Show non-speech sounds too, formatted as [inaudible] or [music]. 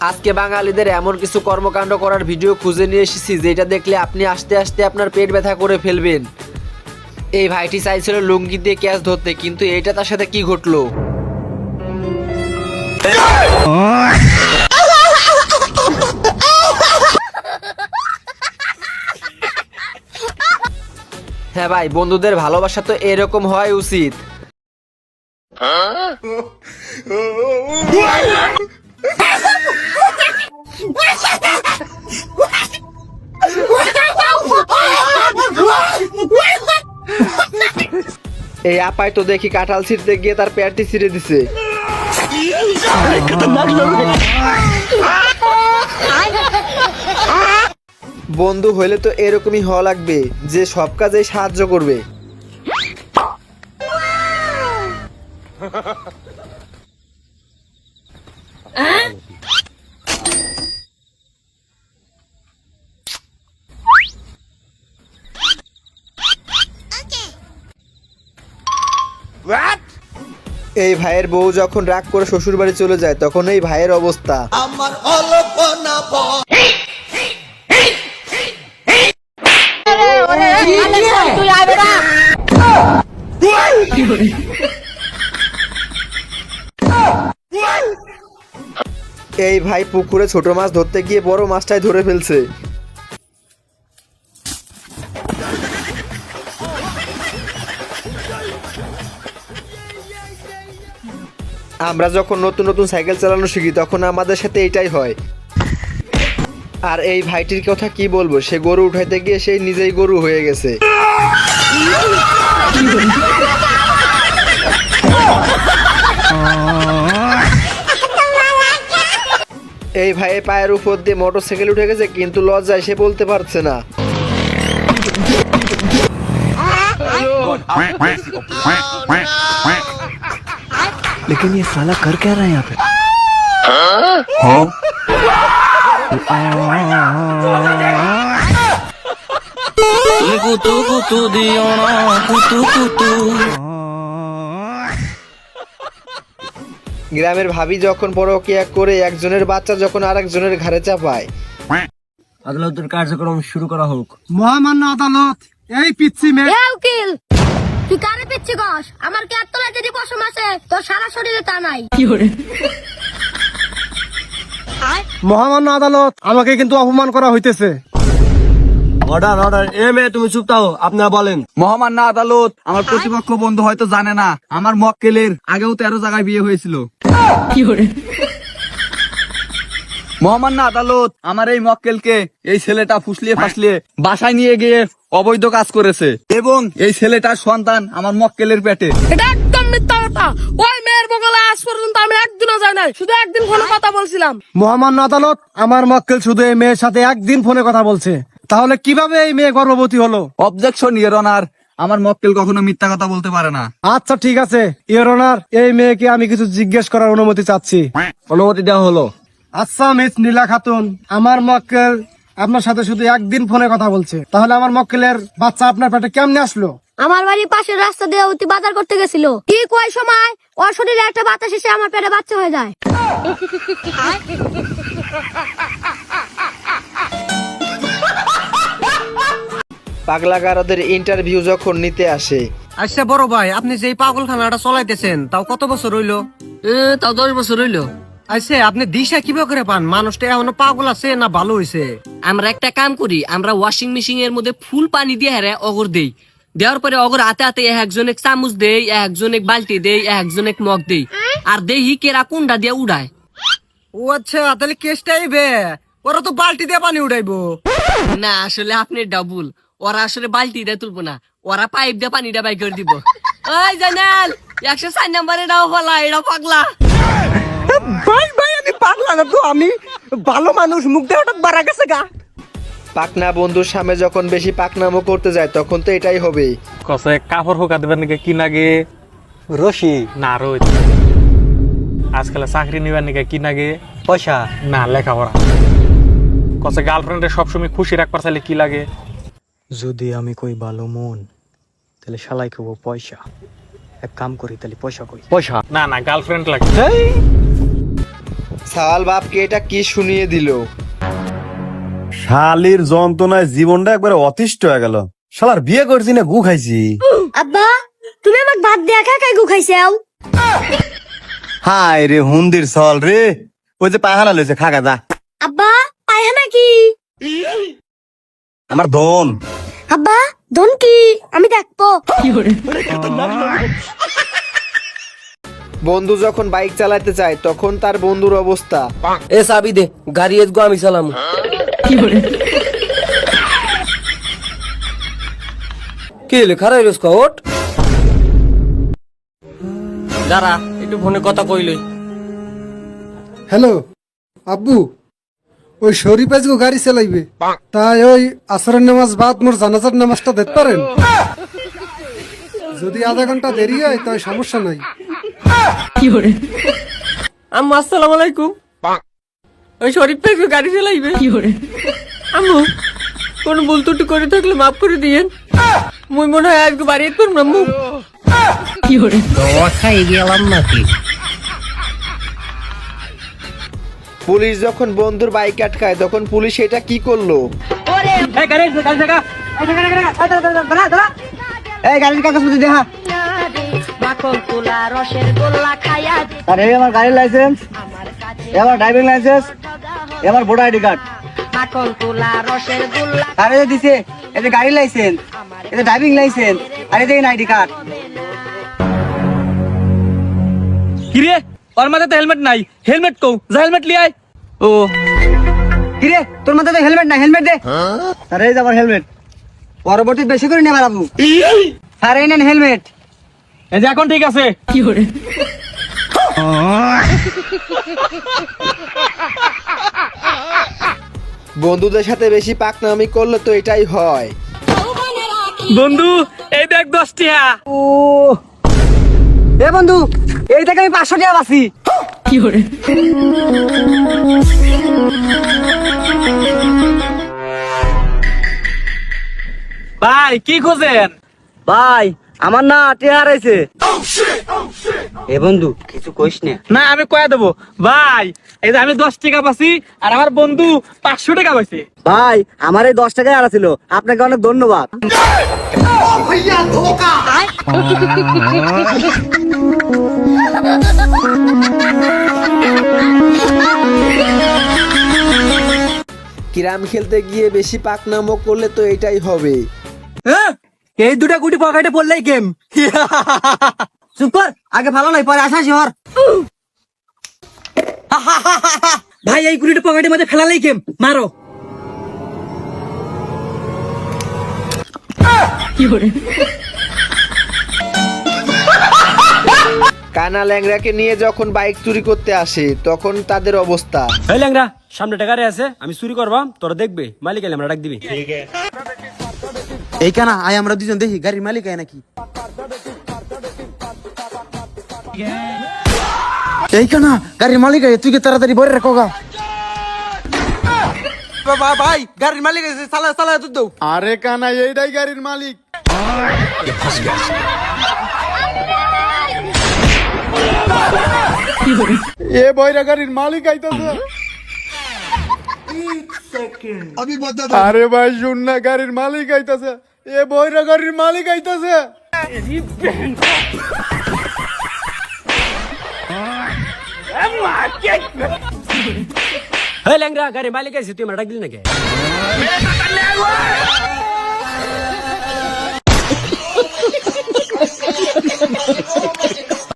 আজকে বাঙালিদের এমন কিছু কর্মকাণ্ড করার ভিডিও খুঁজে নিয়ে এসেছি যেটা দেখলে আপনি আস্তে আস্তে আপনার পেট ব্যথা করে ফেলবেন। এই ভাইটি চাইছিল লুঙ্গি দিয়ে ক্যাচ ধরতে কিন্তু এটা তার সাথে কি ঘটলো? হ্যাঁ ভাই বন্ধুদের ভালোবাসা তো এরকম হওয়াই উচিত। [laughs] এই আপায় তো দেখি কাঁঠাল ছিঁড়তে গিয়ে তার প্যান্টি ছিঁড়ে দিছে। বন্ধু হইলে তো এরকমই হওয়া লাগবে, যে সব কাজে সাহায্য করবে। এই ভাইয়ের বউ যখন রাগ করে শ্বশুর বাড়ি চলে যায় তখন এই ভাইয়ের অবস্থা। তুই আয় এই ভাই পুকুরে ছোট মাছ ধরতে গিয়ে বড় মাছটাই ধরে ফেলছে। আমরা যখন নতুন নতুন সাইকেল চালানো শিখি, তখন আমাদের সাথে এটাই হয়। আর এই ভাইটির কথা কি বলব, সে গরু উঠাইতে গিয়ে সেই নিজেই গরু হয়ে গেছে। এই ভাইয়ের পায়ের উপর দিয়ে মোটর সাইকেল উঠে গেছে, কিন্তু লজ্জায় সে বলতে পারছে না। लेकिन ये साला कर क्या रहा है यहाँ पे কুতু কুতু দিও না কুতু কুতু গ্রামের ভাবি যখন পরকিয়া করে একজনের বাচ্চা যখন আরেকজনের ঘাড়ে চাপায় আদালতের কার্যক্রম শুরু করা হোক মহামান্য আদালত এই পিচ্ছি মেয়ে এ উকিল তুই কারে পিচ্ছি গস আমার কি যদি পশম আছে তোর সারা শরীরে তা নাই। মহামান্য আদালত আমাকে কিন্তু অপমান করা হইতেছে। অর্ডার অর্ডার এ মেয়ে তুমি চুপ থাও আপনারা বলেন। মহামান্য আদালত আমার প্রতিপক্ষ বন্ধু হয়তো জানে না। আমার মক্কেলের আগেও তেরো জায়গায় বিয়ে হয়েছিল। মহামান্য আদালত আমার এই মক্কেলকে এই ছেলেটা ফুসলিয়ে ফাসলিয়ে বাসায় নিয়ে গিয়ে অবৈধ কাজ করেছে এবং এই ছেলেটার সন্তান আমার মক্কেলের পেটে। এটা একদম মিথ্যা কথা। ওই মেয়ের বগলে আজ পর্যন্ত আমি একদিনও যাই নাই শুধু একদিন ফোনে কথা বলছিলাম। মহামান্য আদালত আমার মক্কেল শুধু এই মেয়ের সাথে একদিন ফোনে কথা বলছে। তাহলে কীভাবে এই মেয়ে গর্ভবতী হলো? অবজেকশন ইয়ের অনার আমার মক্কেল কখনো মিথ্যা কথা বলতে পারে না। আচ্ছা ঠিক আছে। ইয়র অনার এই মেয়েকে আমি কিছু জিজ্ঞেস করার অনুমতি চাচ্ছি। অনুমতি দেওয়া হলো। আচ্ছা মিস নীলা খাতুন আমার মক্কেল আপনার সাথে শুধু একদিন ফোনে কথা বলছে। তাহলে আমার মক্কেলের বাচ্চা আপনার পেটে কেমনে আসলো? আমার বাড়ির পাশের রাস্তা দিয়ে অতি বাজার করতে গেছিল। ঠিক ওই সময়? ওর শরীরে একটা বাতাস এসে আমার পেটে বাচ্চা হয়ে যায়। পাগলা গারদের ইন্টারভিউ যখন নিতে আসে। আচ্ছা বড় ভাই আপনি যে পাগলখানাটা চলাইতেছেন তাও কত বছর হইল? এ তাও দশ বছর হইল। আচ্ছা আপনি দিশা কীভাবে করে পান? মানুষটা এখনও পাগল আছে না ভালো হয়েছে আমরা একটা কাম করি আমরা ওয়াশিং মেশিন এর মধ্যে ফুল পানি দিয়ে হেরে অগর দেই। দেওয়ার পরে অগর হাতে হাতে একজন এক চামচ দেই একজন এক বালতি দেই একজন এক মগ দেই। আর দেহি কেরা কুন্ডা দিয়ে উড়ায়। ও আচ্ছা তাহলে কেসটাই বে। ওরা তো বালতি দিয়ে পানি উঠাইবো না আসলে আপনি ডাবল ওরা আসলে বালতি দিয়ে তুলবো না। ওরা পাইপ দিয়ে পানিটা বাই করে দিব। [laughs] ওই জানাল একশো চার নম্বরে দাও ফলা এটা পাগলা। [laughs] ভাই ভাই আমি পাগলা না তো আমি ভালো মানুষ মুখ দিয়ে হঠাৎ বাড়া গেছে গা। পাকনা বন্ধুর সামনে যখন বেশি পাকনামো করতে যায় তখন তো এটাই হবে। কসে কাপড় হোকা দেবেন নাকি কি নাগে? রশি। না রোজ। আজকাল চাকরি নিবার নাকি কি নাগে? পয়সা। না লেখাপড়া। কসে গার্লফ্রেন্ডে সবসময় খুশি রাখবার চাইলে কি লাগে? যদি আমি কই ভালো মন তাহলে শালাই খাব পয়সা। এক কাম করি তাহলে পয়সা কই? পয়সা না না গার্লফ্রেন্ড লাগে। সাওয়াল বাপকে এটা কি শুনিয়ে দিল? শালির যন্ত্রণায় জীবনটা একবারে অতিষ্ঠ হয়ে গেল। শালার বিয়ে করছি না গু খাইছি। আব্বা তুমি আমাকে ভাত দিয়ে একা একাই গু খাইছাও? হায় রে হুন্দির সল রে। ওই যে পায়খানা লইছে খাগা যা। আব্বা পায়খানা কি? আমার ধন। আব্বা ধন কি? আমি দেখব। বন্ধু যখন বাইক চালাতে চায় তখন তার বন্ধুর অবস্থা। এ সাবি দে গাড়ি এসগো আমি চালাম। কি লেখা রইল স্কট দাঁড়া একটু ফোনে কথা কইলই হ্যালো আব্বু ওই শরীফ আজকে গাড়ি চালাইবে তাই ওই আসরের নামাজ বাদ মোর জানাজার নামাজটা দেখতে পারেন? যদি আধা ঘণ্টা দেরি হয় তাই সমস্যা নাই। আম্মু আসসালামু আলাইকুম ওই শরীফ ভাই গাড়ি চালাইবে আম্মু কোন ভুল ত্রুটি করে থাকলে মাফ করে দিয়েন মুই মনে হয় আজকে বাড়ি যেতে পারব না আম্মু পুলিশ যখন বন্ধুর বাইক আটকায় তখন পুলিশ এটা কি করল এই গাড়ির কাগজপত্র দেখা আরে এই আমার গাড়ির লাইসেন্স এবার ড্রাইভিং লাইসেন্স এবার ভোটার আইডি কার্ড আরে যে দিছে এই যে গাড়ির লাইসেন্স এই যে ড্রাইভিং লাইসেন্স আর এই যে আইডি কার্ড কিরে ওর মাথায় তো হেলমেট নাই। হেলমেট কও যা হেলমেট লিয়ে আয়। ও। কিরে তোর মাথায় তো হেলমেট নাই হেলমেট দে। আরে এই যে আমার হেলমেট পরবর্তী বেশি করে নেবার আবু আরে এই নেন হেলমেট এই যে এখন ঠিক আছে। কি করে বন্ধুদের সাথে বেশি পাকনামি করলে তো এটাই হয়। বন্ধু এই দেখ দশ টিয়া ও। এ বন্ধু এই থেকে আমি পাঁচশো টাকা বাঁচি ভাই কি খোঁজেন? ভাই আমার না টিয়া হারাইছে এ বন্ধু কিছু কইস না। না আমি কয়ে দেবো। ভাই এই যে আমি দশ টাকা পাচ্ছি আর আমার বন্ধু পাঁচশো টাকা পাইছে। ভাই আমার এই দশ টাকায় আরা ছিল। আপনাকে অনেক ধন্যবাদ। কিরাম খেলতে গিয়ে বেশি পাকনামো করলে তো এটাই হবে। এই দুটা গুটি পকেটে পড়লেই গেম। চুপ কর আগে ভালো নাই পরে আসা শিহর। ভাই এই গুলিটা পকেটের মধ্যে ফেলালেই গেম মারো। কানা ল্যাংরাকে নিয়ে যখন বাইক চুরি করতে আসে তখন তাদের অবস্থা। এই ল্যাংরা সামনে টাকারে আছে আমি চুরি করবাম তোরা দেখবে মালিক এলে আমরা ডাক দিবি। এই কানা? আয় আমরা দুজন দেখি। গাড়ির মালিক আয় নাকি? এই কানা? গাড়ির মালিক আয় তুই কি তাড়াতাড়ি বরে রাখো গা? ভাই গাড়ির মালিক আছে চালা চালা তুই দাও। আরে কানা এইটাই গাড়ির মালিক। এ বইরা গাড়ির মালিক আইতাছে। আরে ভাই শুন না গাড়ির মালিক আইতাছে। এ বইরা গাড়ির মালিক আইতাছে। হ্যাঁ ল্যাংরা গাড়ির মালিক আইছে তুই আমরা ডাক দিলি নাকি?